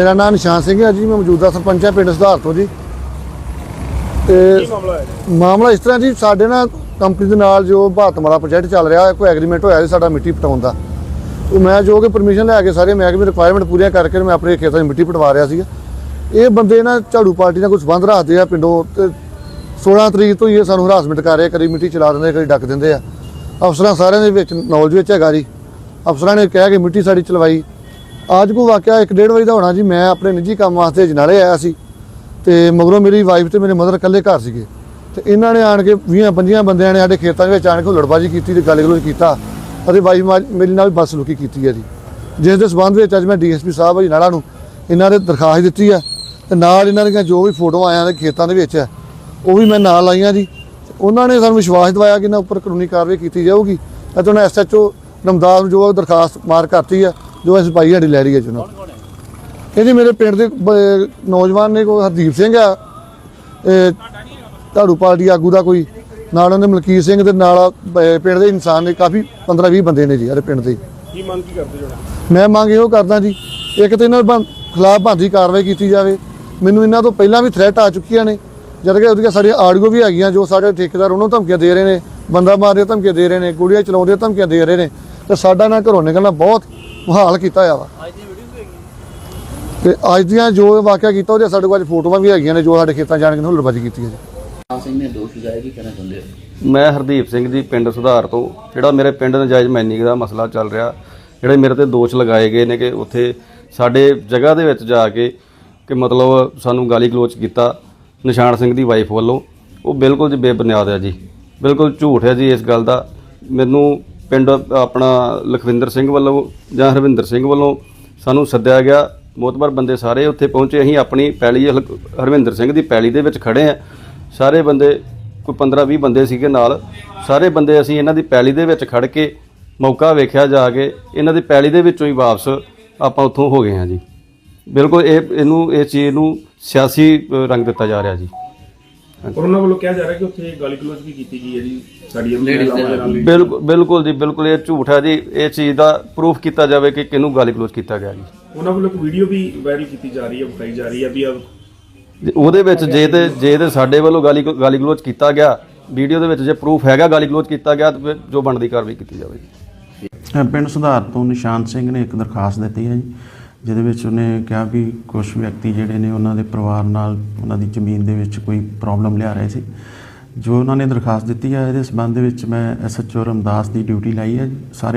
ਮੇਰਾ ਨਾਮ ਨਿਸ਼ਾਨ ਸਿੰਘ ਹੈ ਜੀ ਮੈਂ ਮੌਜੂਦਾ ਸਰਪੰਚ ਹਾਂ ਪਿੰਡ ਸੁਧਾਰ ਤੋਂ ਜੀ। ਤੇ ਮਾਮਲਾ ਇਸ ਤਰ੍ਹਾਂ ਜੀ ਸਾਡੇ ਨਾਲ ਕੰਪਨੀ ਦੇ ਨਾਲ ਜੋ ਭਾਰਤਮਾਲਾ ਪ੍ਰੋਜੈਕਟ ਚੱਲ ਰਿਹਾ ਹੈ ਕੋਈ ਐਗਰੀਮੈਂਟ ਹੋਇਆ ਸੀ ਸਾਡਾ ਮਿੱਟੀ ਪਟਾਉਣ ਦਾ। ਉਹ ਮੈਂ ਜੋ ਕਿ ਪਰਮਿਸ਼ਨ ਲੈ ਕੇ ਸਾਰੇ ਮਹਿਕਮੇ ਰਿਕੁਆਇਰਮੈਂਟ ਪੂਰੀਆਂ ਕਰਕੇ ਮੈਂ ਆਪਣੇ ਖੇਤਾਂ 'ਚ ਮਿੱਟੀ ਪਟਵਾ ਰਿਹਾ ਸੀ ਇਹ ਬੰਦੇ ਨਾ ਝਾੜੂ ਪਾਰਟੀ ਨਾਲ ਕੋਈ ਸੰਬੰਧ ਰੱਖਦੇ ਆ ਪਿੰਡੋਂ ਤੇ 16 ਤਰੀਕ ਤੋਂ ਹੀ ਇਹ ਸਾਨੂੰ ਹਰਾਸਮੈਂਟ ਕਰ ਰਹੇ ਕਰੀ ਮਿੱਟੀ ਚਲਾ ਦਿੰਦੇ ਕਰੀ ਡੱਕ ਦਿੰਦੇ ਆ। ਅਫਸਰਾਂ ਸਾਰਿਆਂ ਦੇ ਵਿੱਚ ਨੌਲੇਜ ਵਿੱਚ ਹੈਗਾ ਜੀ। ਅਫਸਰਾਂ ਨੇ ਕਿਹਾ ਕਿ ਮਿੱਟੀ ਸਾਡੀ ਚਲਵਾਈ। ਅੱਜ ਕੋ ਵਾਕਿਆ 1:30 ਵਜੇ ਦਾ ਹੋਣਾ ਜੀ, ਮੈਂ ਆਪਣੇ ਨਿੱਜੀ ਕੰਮ ਵਾਸਤੇ ਜਨਾਲੇ ਆਇਆ ਸੀ ਤੇ ਮਗਰੋਂ ਮੇਰੀ ਵਾਈਫ ਤੇ ਮੇਰੇ ਮਦਰ ਇਕੱਲੇ ਘਰ ਸੀਗੇ। ਤੇ ਇਹਨਾਂ ਨੇ ਆਣ ਕੇ 20 25 ਬੰਦਿਆਂ ਨੇ ਸਾਡੇ ਖੇਤਾਂ ਦੇ ਵਿੱਚ ਆਣ ਕੇ ਲੜਬਾਜੀ ਕੀਤੀ ਤੇ ਗੱਲ ਗਲੋਚ ਕੀਤਾ ਅਤੇ ਵਾਈਫ ਮੇਰੀ ਨਾਲ ਵੀ ਲੁਕੀ ਕੀਤੀ ਹੈ ਜੀ। ਜਿਸ ਦੇ ਸਬੰਧ ਵਿੱਚ ਅੱਜ ਮੈਂ ਡੀਐਸਪੀ ਸਾਹਿਬ ਜੀ ਨੂੰ ਇਹਨਾਂ ਨੇ ਦਰਖਾਸਤ ਦਿੱਤੀ ਹੈ ਤੇ ਨਾਲ ਇਹਨਾਂ ਦੀਆਂ ਜੋ ਵੀ ਫੋਟੋਆਂ ਆਇਆ ਦੇ ਖੇਤਾਂ ਦੇ ਵਿੱਚ ਹੈ ਉਹ ਵੀ ਮੈਂ ਨਾਲ ਲਾਈਆਂ ਜੀ। ਤੇ ਉਹਨਾਂ ਨੇ ਸਾਨੂੰ ਵਿਸ਼ਵਾਸ ਦਿਵਾਇਆ ਕਿ ਇਹਨਾਂ ਉੱਪਰ ਕਾਨੂੰਨੀ ਕਾਰਵਾਈ ਕੀਤੀ ਜਾਊਗੀ ਅਤੇ ਉਹਨਾਂ ਐਸਐਚਓ ਨਮਦਾਰ ਨੂੰ ਜੋ ਦਰਖਾਸਤ ਮਾਰ ਕਰਤੀ ਹੈ ਜੋ ਅਸੀਂ ਪਾਈ ਸਾਡੀ ਲੈ ਰਹੀ ਹੈ ਜੀ ਉਹਨਾਂ ਤੋਂ। ਇਹ ਜੀ ਮੇਰੇ ਪਿੰਡ ਦੇ ਨੌਜਵਾਨ ਨੇ ਕੋਈ ਹਰਦੀਪ ਸਿੰਘ ਆ। ਝਾੜੂ ਪਾਰਟੀ ਆਗੂ ਦਾ ਕੋਈ। ਨਾਲ ਉਹਨੇ ਮਲਕੀਤ ਸਿੰਘ ਦੇ ਨਾਲ ਪਿੰਡ ਦੇ ਇਨਸਾਨ ਨੇ ਕਾਫੀ 15 20 ਬੰਦੇ ਨੇ ਜੀ ਸਾਡੇ ਪਿੰਡ ਦੇ। ਕੀ ਮੰਗ ਕੀ ਕਰਦੇ ਜਣਾ ਮੈਂ ਮੰਗ ਇਹੋ ਕਰਦਾ ਜੀ ਇੱਕ ਤੇ ਇਹਨਾਂ ਖਿਲਾਫ ਬੰਦੀ ਕਾਰਵਾਈ ਕੀਤੀ ਜਾਵੇ। ਮੈਨੂੰ ਇਹਨਾਂ ਤੋਂ ਪਹਿਲਾਂ ਵੀ ਥ੍ਰੈਟ ਆ ਚੁੱਕੀਆਂ ਨੇ। ਜਦ ਕਿ ਉਹਦੀਆਂ ਸਾਡੀਆਂ ਆਡੀਓ ਵੀ ਹੈਗੀਆਂ ਜੋ ਸਾਡੇ ਠੇਕੇਦਾਰ ਉਹਨੂੰ ਧਮਕੀਆਂ ਦੇ ਰਹੇ ਨੇ। ਬੰਦਾ ਮਾਰਦੇ ਧਮਕੀਆਂ ਦੇ ਰਹੇ ਨੇ। ਕੁੜੀਆਂ ਚਲਾਉਂਦੇ ਧਮਕੀਆਂ ਦੇ ਰਹੇ ਨੇ। ਤੇ ਸਾਡਾ ਨਾਲ ਘਰੋਂ ਨਿਕਲਣਾ ਬਹੁਤ ਮੁਹਾਲ ਕੀਤਾ ਹੋਇਆ ਵਾ। ਤੇ ਅੱਜ ਦੀਆਂ ਜੋ ਵਾਕਿਆ ਕੀਤਾ ਉਹਦੇ ਸਾਡੇ ਕੋਲ ਅੱਜ ਫੋਟੋਆਂ ਵੀ ਹੈਗੀਆਂ ਨੇ ਜੋ ਸਾਡੇ ਖੇਤਾਂ ਜਾਣ ਕੇ ਹੁਲੜਬਾਜੀ ਕੀਤੀ ਹੈ ਜੀ ਰਾਮ ਸਿੰਘ ਨੇ ਦੋਸ਼ ਲਗਾਇਆ ਕੀ ਕਹਿਣਾ ਚਾਹੁੰਦੇ ਹੋ? ਮੈਂ ਹਰਦੀਪ ਸਿੰਘ ਜੀ ਪਿੰਡ ਸੁਧਾਰ ਤੋਂ। ਜਿਹੜਾ ਮੇਰੇ ਪਿੰਡ ਨਜਾਇਜ਼ ਮੈਨਿੰਗ ਦਾ ਮਸਲਾ ਚੱਲ ਰਿਹਾ ਜਿਹੜੇ ਮੇਰੇ ਤੇ ਦੋਸ਼ ਲਗਾਏ ਗਏ ਨੇ ਕਿ ਉੱਥੇ ਸਾਡੇ ਜਗ੍ਹਾ ਦੇ ਵਿੱਚ ਜਾ ਕੇ ਕਿ ਮਤਲਬ ਸਾਨੂੰ ਗਾਲੀ ਗਲੋਚ ਕੀਤਾ ਨਿਸ਼ਾਨ ਸਿੰਘ ਦੀ ਵਾਈਫ ਵੱਲੋਂ ਉਹ ਬਿਲਕੁਲ ਜੀ ਬੇਬੁਨਿਆਦ ਹੈ ਜੀ। ਬਿਲਕੁਲ ਝੂਠ ਹੈ ਜੀ ਇਸ ਗੱਲ ਦਾ। ਮੈਨੂੰ ਪਿੰਡ ਆਪਣਾ ਲਖਵਿੰਦਰ ਸਿੰਘ ਵੱਲੋਂ ਜਾਂ ਹਰਵਿੰਦਰ ਸਿੰਘ ਵੱਲੋਂ ਸਾਨੂੰ ਸੱਦਿਆ ਗਿਆ। ਮੋਤਬਰ ਬੰਦੇ ਸਾਰੇ ਉੱਥੇ ਪਹੁੰਚੇ। ਅਸੀਂ ਆਪਣੀ ਪੈਲੀ ਹਲ- ਹਰਵਿੰਦਰ ਸਿੰਘ ਦੀ ਪੈਲੀ ਦੇ ਵਿੱਚ ਖੜੇ ਆ ਸਾਰੇ ਬੰਦੇ, ਕੋਈ 15 20 ਬੰਦੇ ਸੀਗੇ ਨਾਲ। ਸਾਰੇ ਬੰਦੇ ਅਸੀਂ ਇਹਨਾਂ ਦੀ ਪੈਲੀ ਦੇ ਵਿੱਚ ਖੜ ਕੇ ਮੌਕਾ ਵੇਖਿਆ ਜਾ ਕੇ ਇਹਨਾਂ ਦੀ ਪੈਲੀ ਦੇ ਵਿੱਚੋਂ ਹੀ ਵਾਪਸ ਆਪਾਂ ਉੱਥੋਂ ਹੋ ਗਏ ਹਾਂ ਜੀ। ਬਿਲਕੁਲ ਇਹ, ਇਹਨੂੰ ਇਸ ਚੀਜ਼ ਨੂੰ ਸਿਆਸੀ ਰੰਗ ਦਿੱਤਾ ਜਾ ਰਿਹਾ ਜੀ। ਔਰ ਉਹਨਾਂ ਵੱਲੋਂ ਕਿਹਾ ਜਾ ਰਿਹਾ ਕਿ ਉੱਥੇ ਗਾਲੀ ਗਲੋਚ ਵੀ ਕੀਤੀ ਗਈ ਹੈ ਜੀ ਨਾਲ। ਵੀ। ਬਿਲਕੁਲ ਬਿਲਕੁਲ ਜੀ ਬਿਲਕੁਲ ਇਹ ਝੂਠ ਹੈ ਜੀ। ਇਹ ਚੀਜ਼ ਦਾ ਪ੍ਰੂਫ ਕੀਤਾ ਜਾਵੇ ਕਿ ਕਿਹਨੂੰ ਗਾਲੀ ਗਲੋਚ ਕੀਤਾ ਗਿਆ ਜੀ। ਉਹਨਾਂ ਵੱਲੋਂ ਇੱਕ ਵੀਡੀਓ ਵੀ ਵਾਇਰਲ ਕੀਤੀ ਜਾ ਰਹੀ ਹੈ ਵਿਖਾਈ ਜਾ ਰਹੀ ਹੈ ਵੀ ਉਹਦੇ ਵਿੱਚ ਜੇ ਤੇ ਜੇ ਤੇ ਸਾਡੇ ਵੱਲੋਂ ਗਾਲੀ ਗਾਲੀ ਗਲੋਚ ਕੀਤਾ ਗਿਆ ਵੀਡੀਓ ਦੇ ਵਿੱਚ ਜੇ ਪ੍ਰੂਫ ਹੈਗਾ ਗਾਲੀ ਗਲੋਚ ਕੀਤਾ ਗਿਆ ਤਾਂ ਫਿਰ ਜੋ ਬਣਦੀ ਕਾਰਵਾਈ ਕੀਤੀ ਜਾਵੇ ਪਿੰਡ ਸੁਧਾਰ ਤੋਂ ਨਿਸ਼ਾਨ ਸਿੰਘ ਨੇ ਇੱਕ ਦਰਖਾਸਤ ਦਿੱਤੀ ਹੈ ਜੀ। ਜਿਹਦੇ ਵਿੱਚ ਉਹਨੇ ਕਿਹਾ ਵੀ ਕੁਝ ਵਿਅਕਤੀ ਜਿਹੜੇ ਨੇ ਉਹਨਾਂ ਦੇ ਪਰਿਵਾਰ ਨਾਲ ਉਹਨਾਂ ਦੀ ਜ਼ਮੀਨ ਦੇ ਵਿੱਚ ਕੋਈ ਪ੍ਰੋਬਲਮ ਲਿਆ ਰਹੇ ਸੀ। ਜੋ ਉਹਨਾਂ ਨੇ ਦਰਖਾਸਤ ਦਿੱਤੀ ਹੈ, ਇਹਦੇ ਸਬੰਧ ਵਿੱਚ ਮੈਂ ਐਸਐਚਓ ਰਮਦਾਸ ਦੀ ਡਿਊਟੀ ਲਾਈ ਹੈ। ਸਾਰੇ